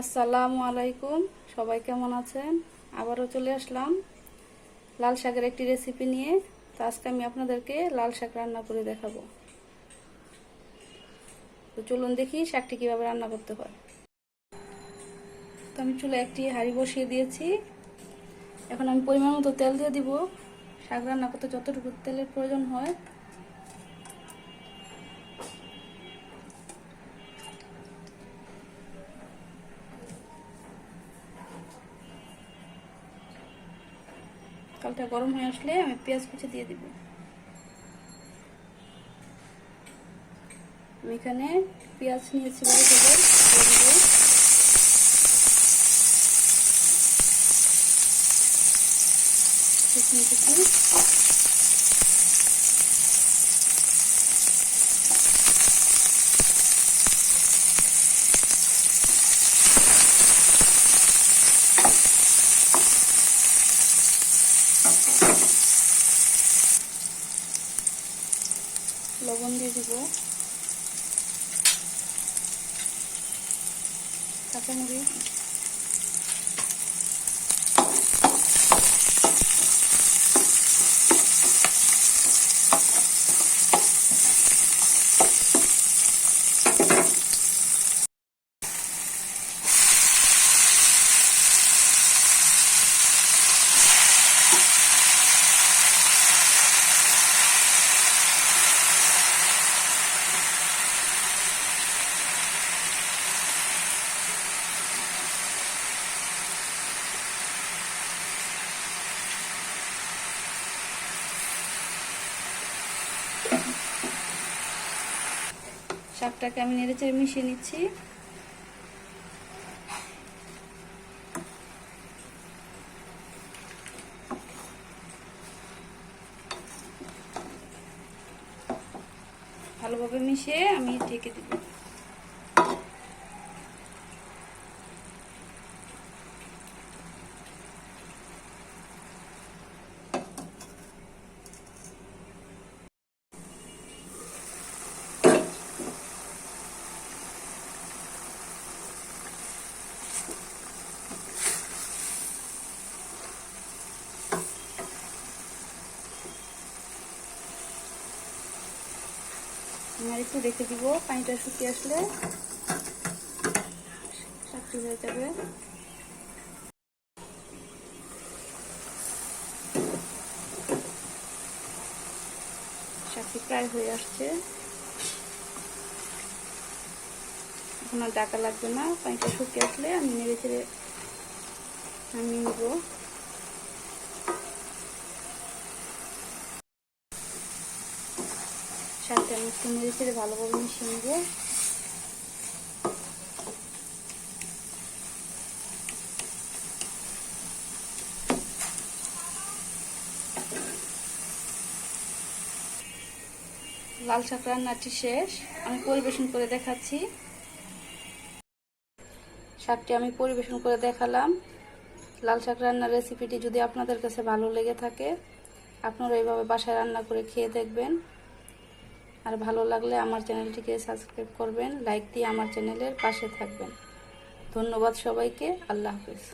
আসসালামু আলাইকুম। সবাই কেমন আছেন? আবারও চলে আসলাম লাল শাকের একটি রেসিপি নিয়ে। তো আজকে আমি আপনাদেরকে লাল শাক রান্না করে দেখাবো। তো চলুন দেখি শাকটি কীভাবে রান্না করতে হয়। তো আমি চুলে একটি হাঁড়ি বসিয়ে দিয়েছি। এখন আমি পরিমাণ মতো তেল দিয়ে দিব। শাক রান্না করতে যতটুকু তেলের প্রয়োজন হয় তেলটা গরম হয়ে আসলে আমি পেঁয়াজ কুচি দিয়ে দিব। আমি এখানে পেঁয়াজ নিয়েছি বড় করে লবণ দিয়ে দিব। কাঁচামরিচ শাকটাকে আমি নেড়ে চেড়ে মিশিয়ে নিচ্ছি। ভালোভাবে মিশিয়ে আমি ঢেকে দিব আর একটু রেখে দিব, পানিটা শুকিয়ে আসলে শাকটি হয়ে যাবে। শাকটি প্রায় হয়ে আসছে। এখন আর ডাকা লাগবে না, পানিটা শুকিয়ে আসলে আমি নেড়ে চেড়ে নামিয়ে নেব। শাকটা আমি একটু ভালোভাবে মিশিয়ে লাল শাক রান্নাটি শেষ। আমি পরিবেশন করে দেখাচ্ছি। শাকটি আমি পরিবেশন করে দেখালাম। লাল শাক রান্নার রেসিপিটি যদি আপনাদের কাছে ভালো লেগে থাকে, আপনারা এইভাবে বাসায় রান্না করে খেয়ে দেখবেন। আর ভালো লাগলে আমার চ্যানেলটিকে সাবস্ক্রাইব করবেন, লাইক দিয়ে আমার চ্যানেলের পাশে থাকবেন। ধন্যবাদ সবাইকে, আল্লাহ হাফিজ।